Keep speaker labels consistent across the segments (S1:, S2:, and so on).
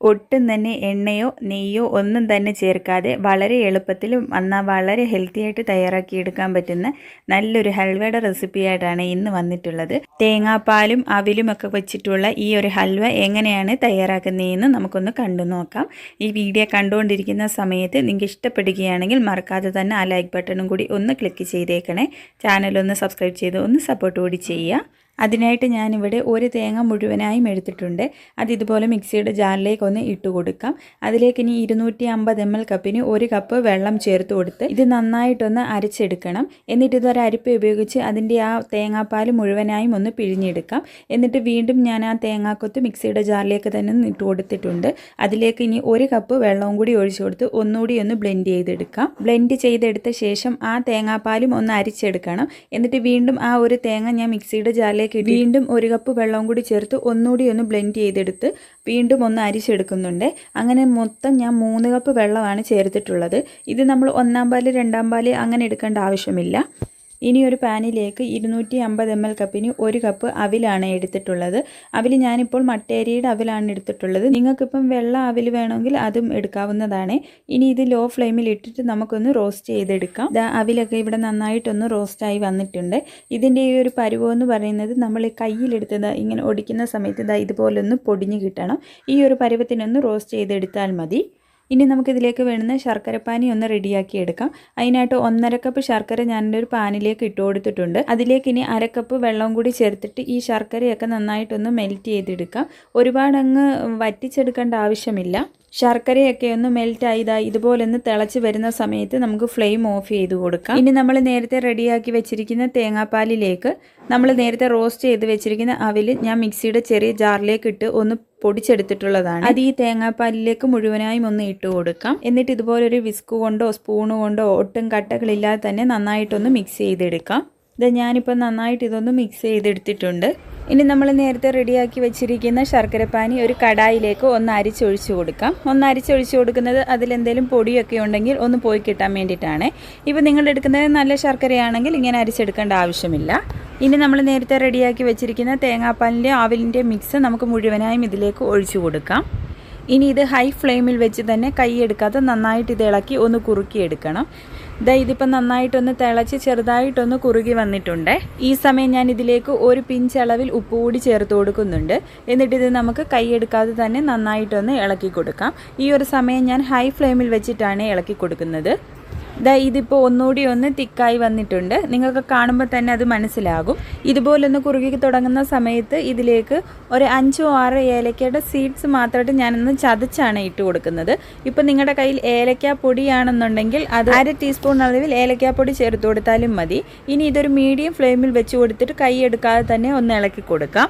S1: ഒട്ടും തന്നെ എണ്ണയോ നെയ്യോ ഒന്നും തന്നെ ചേർക്കാതെ വളരെ എളുപ്പത്തിൽ എന്നാൽ വളരെ ഹെൽത്തി ആയിട്ട് തയ്യാറാക്കിയെടുക്കാൻ പറ്റുന്ന നല്ലൊരു ഹൽവയുടെ റെസിപ്പിയായിട്ടാണ് ഇന്ന് വന്നിട്ടുള്ളത്. തേങ്ങാപ്പാലും അവിലും ഒക്കെ വെച്ചിട്ടുള്ള ഈ ഒരു ഹൽവ എങ്ങനെയാണ് തയ്യാറാക്കുന്നതെന്ന് നമുക്കൊന്ന് കണ്ടു നോക്കാം. ഈ വീഡിയോ കണ്ടുകൊണ്ടിരിക്കുന്ന സമയത്ത് നിങ്ങൾക്ക് ഇഷ്ടപ്പെടുകയാണെങ്കിൽ മറക്കാതെ തന്നെ ആ ലൈക്ക് ബട്ടണും കൂടി ഒന്ന് ക്ലിക്ക് ചെയ്തേക്കണേ. ചാനലൊന്ന് സബ്സ്ക്രൈബ് ചെയ്ത് ഒന്ന് സപ്പോർട്ട് കൂടി ചെയ്യുക. അതിനായിട്ട് ഞാനിവിടെ ഒരു തേങ്ങ മുഴുവനായും എടുത്തിട്ടുണ്ട്. അത് ഇതുപോലെ മിക്സിയുടെ ജാറിലേക്ക് ഒന്ന് ഇട്ട് കൊടുക്കാം. അതിലേക്ക് ഇനി ഇരുന്നൂറ്റി അമ്പത് എം എൽ കപ്പിന് ഒരു കപ്പ് വെള്ളം ചേർത്ത് കൊടുത്ത് ഇത് നന്നായിട്ടൊന്ന് അരച്ചെടുക്കണം. എന്നിട്ട് ഇതൊരു അരിപ്പ ഉപയോഗിച്ച് അതിന്റെ ആ തേങ്ങാപ്പാൽ മുഴുവനായും ഒന്ന് പിഴിഞ്ഞെടുക്കാം. എന്നിട്ട് വീണ്ടും ഞാൻ ആ തേങ്ങാക്കൊത്ത് മിക്സിയുടെ ജാറിലേക്ക് തന്നെ ഇട്ട് കൊടുത്തിട്ടുണ്ട്. അതിലേക്ക് ഇനി ഒരു കപ്പ് വെള്ളവും കൂടി ഒഴിച്ചു കൊടുത്ത് ഒന്നുകൂടി ഒന്ന് ബ്ലെൻഡ് ചെയ്തെടുക്കാം. ബ്ലെൻഡ് ചെയ്തെടുത്ത ശേഷം ആ തേങ്ങാപ്പാലും ഒന്ന് അരിച്ചെടുക്കണം. എന്നിട്ട് വീണ്ടും ആ ഒരു തേങ്ങ ഞാൻ മിക്സിയുടെ ജാറിലേക്ക് ഇതിലേക്ക് വീണ്ടും ഒരു കപ്പ് വെള്ളവും കൂടി ചേർത്ത് ഒന്നുകൂടി ഒന്ന് ബ്ലെൻഡ് ചെയ്തെടുത്ത് വീണ്ടും ഒന്ന് അരിച്ചെടുക്കുന്നുണ്ട്. അങ്ങനെ മൊത്തം ഞാൻ മൂന്ന് കപ്പ് വെള്ളമാണ് ചേർത്തിട്ടുള്ളത്. ഇത് നമ്മൾ ഒന്നാം പാൽ രണ്ടാം പാൽ അങ്ങനെ എടുക്കേണ്ട ആവശ്യമില്ല. ഇനി ഒരു പാനിലേക്ക് ഇരുന്നൂറ്റി അമ്പത് എം എൽ കപ്പിന് ഒരു കപ്പ് അവിലാണ് എടുത്തിട്ടുള്ളത്. അവിൽ ഞാനിപ്പോൾ മട്ടേരിയുടെ അവിലാണ് എടുത്തിട്ടുള്ളത്. നിങ്ങൾക്കിപ്പം വെള്ള അവിൽ വേണമെങ്കിൽ അതും എടുക്കാവുന്നതാണ്. ഇനി ഇത് ലോ ഫ്ലെയിമിൽ ഇട്ടിട്ട് നമുക്കൊന്ന് റോസ്റ്റ് ചെയ്തെടുക്കാം. അവിലൊക്കെ ഇവിടെ നന്നായിട്ടൊന്ന് റോസ്റ്റായി വന്നിട്ടുണ്ട്. ഇതിന്റെ ഈ ഒരു പരുവമെന്ന് പറയുന്നത് നമ്മൾ കയ്യിലെടുത്തത് ഇങ്ങനെ ഒടിക്കുന്ന സമയത്ത് ഇതാ ഇതുപോലൊന്ന് പൊടിഞ്ഞ് കിട്ടണം. ഈ ഒരു പരുവത്തിനൊന്ന് റോസ്റ്റ് ചെയ്തെടുത്താൽ മതി. ഇനി നമുക്കിതിലേക്ക് വേണ്ടുന്ന ശർക്കരപ്പാനി ഒന്ന് റെഡിയാക്കി എടുക്കാം. അതിനായിട്ട് ഒന്നര കപ്പ് ശർക്കര ഞാനെന്റെ ഒരു പാനിലേക്ക് ഇട്ട് കൊടുത്തിട്ടുണ്ട്. അതിലേക്ക് ഇനി അരക്കപ്പ് വെള്ളം കൂടി ചേർത്തിട്ട് ഈ ശർക്കരയൊക്കെ നന്നായിട്ടൊന്ന് മെൽറ്റ് ചെയ്തെടുക്കാം. ഒരുപാടങ്ങ് വറ്റിച്ചെടുക്കേണ്ട ആവശ്യമില്ല. ശർക്കരയൊക്കെ ഒന്ന് മെൽറ്റ് ആയതായി ഇതുപോലെ ഒന്ന് തിളച്ച് വരുന്ന സമയത്ത് നമുക്ക് ഫ്ലെയിം ഓഫ് ചെയ്ത് കൊടുക്കാം. ഇനി നമ്മൾ നേരത്തെ റെഡിയാക്കി വെച്ചിരിക്കുന്ന തേങ്ങാപ്പാലിലേക്ക് നമ്മൾ നേരത്തെ റോസ്റ്റ് ചെയ്ത് വെച്ചിരിക്കുന്ന അവിൽ ഞാൻ മിക്സിയുടെ ചെറിയ ജാറിലേക്ക് ഇട്ട് ഒന്ന് പൊടിച്ചെടുത്തിട്ടുള്ളതാണ്. അത് ഈ തേങ്ങാപ്പാലിലേക്ക് മുഴുവനായും ഒന്ന് ഇട്ട് കൊടുക്കാം. എന്നിട്ട് ഇതുപോലൊരു വിസ്ക് കൊണ്ടോ സ്പൂണ് കൊണ്ടോ ഒട്ടും കട്ടകളില്ലാതെ തന്നെ നന്നായിട്ടൊന്ന് മിക്സ് ചെയ്തെടുക്കാം. ഇത് ഞാനിപ്പോൾ നന്നായിട്ട് ഇതൊന്ന് മിക്സ് ചെയ്തെടുത്തിട്ടുണ്ട്. ഇനി നമ്മൾ നേരത്തെ റെഡിയാക്കി വെച്ചിരിക്കുന്ന ശർക്കരപ്പാനി ഒരു കടായിലേക്ക് ഒന്ന് അരിച്ചൊഴിച്ചു കൊടുക്കാം. ഒന്ന് അരിച്ചൊഴിച്ചു കൊടുക്കുന്നത് അതിലെന്തെങ്കിലും പൊടിയൊക്കെ ഉണ്ടെങ്കിൽ ഒന്ന് പോയി കിട്ടാൻ വേണ്ടിയിട്ടാണ്. ഇപ്പോൾ നിങ്ങൾ എടുക്കുന്നത് നല്ല ശർക്കരയാണെങ്കിൽ ഇങ്ങനെ അരിച്ചെടുക്കേണ്ട ആവശ്യമില്ല. ഇനി നമ്മൾ നേരത്തെ റെഡിയാക്കി വെച്ചിരിക്കുന്ന തേങ്ങാപ്പാലിന്റെ ആവിലിന്റെ മിക്സ് നമുക്ക് മുഴുവനായും ഇതിലേക്ക് ഒഴിച്ചു കൊടുക്കാം. ഇനി ഇത് ഹൈ ഫ്ലെയിമിൽ വെച്ച് തന്നെ കൈ എടുക്കാതെ നന്നായിട്ട് ഇത് ഇളക്കി ഒന്ന് കുറുക്കിയെടുക്കണം. ഇതാ ഇതിപ്പോൾ നന്നായിട്ടൊന്ന് തിളച്ച് ചെറുതായിട്ടൊന്ന് കുറുകി വന്നിട്ടുണ്ട്. ഈ സമയം ഞാൻ ഇതിലേക്ക് ഒരു പിഞ്ച് അളവിൽ ഉപ്പ് കൂടി ചേർത്ത് കൊടുക്കുന്നുണ്ട്. എന്നിട്ട് ഇത് നമുക്ക് കൈയെടുക്കാതെ തന്നെ നന്നായിട്ടൊന്ന് ഇളക്കി കൊടുക്കാം. ഈ ഒരു സമയം ഞാൻ ഹൈ ഫ്ലെയിമിൽ വെച്ചിട്ടാണ് ഇളക്കി കൊടുക്കുന്നത്. ഇതാ ഇതിപ്പോൾ ഒന്നുകൂടി ഒന്ന് തിക്കായി വന്നിട്ടുണ്ട്. നിങ്ങൾക്ക് കാണുമ്പോൾ തന്നെ അത് മനസ്സിലാകും. ഇതുപോലൊന്ന് കുറുകി തുടങ്ങുന്ന സമയത്ത് ഇതിലേക്ക് ഒരു അഞ്ചോ ആറോ ഏലക്കയുടെ സീഡ്സ് മാത്രമായിട്ട് ഞാനൊന്ന് ചതച്ചാണ് ഇട്ട് കൊടുക്കുന്നത്. ഇപ്പം നിങ്ങളുടെ കയ്യിൽ ഏലക്ക പൊടിയാണെന്നുണ്ടെങ്കിൽ അത് അര ടീസ്പൂൺ അളവിൽ ഏലക്കാപ്പൊടി ചേർത്ത് കൊടുത്താലും മതി. ഇനി ഇതൊരു മീഡിയം ഫ്ലെയിമിൽ വെച്ച് കൊടുത്തിട്ട് കൈ എടുക്കാതെ തന്നെ ഒന്ന് ഇളക്കി കൊടുക്കാം.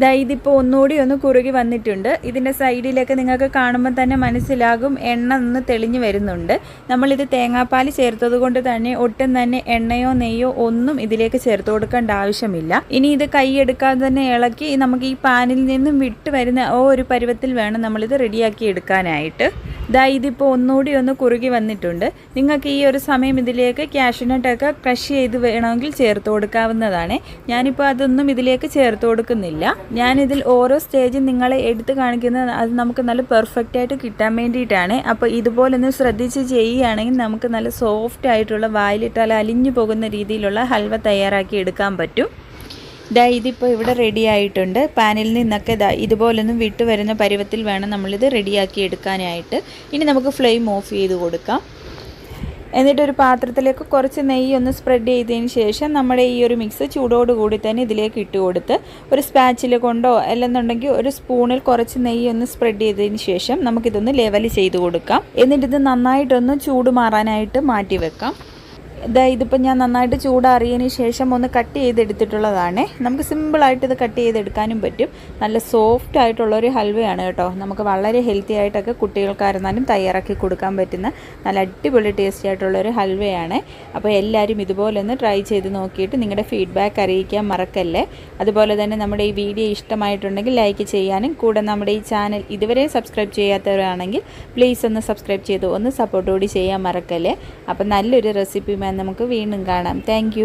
S1: ദാ ഇതിപ്പോൾ ഒന്നുകൂടി ഒന്ന് കുറുകി വന്നിട്ടുണ്ട്. ഇതിന്റെ സൈഡിലൊക്കെ നിങ്ങൾക്ക് കാണുമ്പോൾ തന്നെ മനസ്സിലാകും. എണ്ണ ഒന്ന് തെളിഞ്ഞു വരുന്നുണ്ട്. നമ്മളിത് തേങ്ങാപ്പാൽ ചേർത്തത് കൊണ്ട് തന്നെ ഒട്ടും തന്നെ എണ്ണയോ നെയ്യോ ഒന്നും ഇതിലേക്ക് ചേർത്ത് കൊടുക്കേണ്ട ആവശ്യമില്ല. ഇനി ഇത് കൈയെടുക്കാതെ തന്നെ ഇളക്കി നമുക്ക് ഈ പാനിൽ നിന്നും വിട്ട് വരുന്ന ഓ ഒരു പരുവത്തിൽ വേണം നമ്മളിത് റെഡിയാക്കി എടുക്കാനായിട്ട്. ദാ ഇതിപ്പോൾ ഒന്നുകൂടി ഒന്ന് കുറുകി വന്നിട്ടുണ്ട്. നിങ്ങൾക്ക് ഈ ഒരു സമയം ഇതിലേക്ക് ക്യാഷ്നട്ടൊക്കെ ക്രഷ് ചെയ്ത് വേണമെങ്കിൽ ചേർത്ത് കൊടുക്കാവുന്നതാണ്. ഞാനിപ്പോൾ അതൊന്നും ഇതിലേക്ക് ചേർത്ത് കൊടുക്കുന്നില്ല. ഞാനിതിൽ ഓരോ സ്റ്റേജും നിങ്ങളെ എടുത്ത് കാണിക്കുന്നത് അത് നമുക്ക് നല്ല പെർഫെക്റ്റ് ആയിട്ട് കിട്ടാൻ വേണ്ടിയിട്ടാണ്. അപ്പോൾ ഇതുപോലൊന്ന് ശ്രദ്ധിച്ച് ചെയ്യുകയാണെങ്കിൽ നമുക്ക് നല്ല സോഫ്റ്റ് ആയിട്ടുള്ള വായിലിട്ടാൽ അലിഞ്ഞു പോകുന്ന രീതിയിലുള്ള ഹൽവ തയ്യാറാക്കി എടുക്കാൻ പറ്റും. ദാ ഇതിപ്പോൾ ഇവിടെ റെഡി ആയിട്ടുണ്ട്. പാനിൽ നിന്നൊക്കെ ദാ ഇതുപോലൊന്നും വിട്ട് വരുന്ന പരുവത്തിൽ വേണം നമ്മളിത് റെഡിയാക്കി എടുക്കാനായിട്ട്. ഇനി നമുക്ക് ഫ്ലെയിം ഓഫ് ചെയ്ത് കൊടുക്കാം. എന്നിട്ട് ഒരു പാത്രത്തിലേക്ക് കുറച്ച് നെയ്യ് ഒന്ന് സ്പ്രെഡ് ചെയ്തതിന് ശേഷം നമ്മുടെ ഈ ഒരു മിക്സ് ചൂടോടുകൂടി തന്നെ ഇതിലേക്ക് ഇട്ട് കൊടുത്ത് ഒരു സ്പാച്ചിൽ കൊണ്ടോ അല്ലെന്നുണ്ടെങ്കിൽ ഒരു സ്പൂണിൽ കുറച്ച് നെയ്യ് ഒന്ന് സ്പ്രെഡ് ചെയ്തതിന് ശേഷം നമുക്കിതൊന്ന് ലെവൽ ചെയ്ത് കൊടുക്കാം. എന്നിട്ടിത് ഇത് നന്നായിട്ടൊന്ന് ചൂട് മാറാനായിട്ട് മാറ്റി വെക്കാം. ഇതാ ഇതിപ്പോൾ ഞാൻ നന്നായിട്ട് ചൂടാറിയതിന് ശേഷം ഒന്ന് കട്ട് ചെയ്തെടുത്തിട്ടുള്ളതാണ്. നമുക്ക് സിമ്പിളായിട്ട് ഇത് കട്ട് ചെയ്തെടുക്കാനും പറ്റും. നല്ല സോഫ്റ്റ് ആയിട്ടുള്ളൊരു ഹൽവയാണ് കേട്ടോ. നമുക്ക് വളരെ ഹെൽത്തി ആയിട്ടൊക്കെ കുട്ടികൾക്കായിരുന്നാലും തയ്യാറാക്കി കൊടുക്കാൻ പറ്റുന്ന നല്ല അടിപൊളി ടേസ്റ്റി ആയിട്ടുള്ളൊരു ഹൽവയാണ്. അപ്പോൾ എല്ലാവരും ഇതുപോലെ ഒന്ന് ട്രൈ ചെയ്ത് നോക്കിയിട്ട് നിങ്ങളുടെ ഫീഡ്ബാക്ക് അറിയിക്കാൻ മറക്കല്ലേ. അതുപോലെ തന്നെ നമ്മുടെ ഈ വീഡിയോ ഇഷ്ടമായിട്ടുണ്ടെങ്കിൽ ലൈക്ക് ചെയ്യാനും കൂടെ നമ്മുടെ ഈ ചാനൽ ഇതുവരെ സബ്സ്ക്രൈബ് ചെയ്യാത്തവരാണെങ്കിൽ പ്ലീസ് ഒന്ന് സബ്സ്ക്രൈബ് ചെയ്ത് ഒന്ന് സപ്പോർട്ട് കൂടി ചെയ്യാൻ മറക്കല്ലേ. അപ്പം നല്ലൊരു റെസിപ്പിയുമായി നമുക്ക് വീണ്ടും കാണാം. താങ്ക്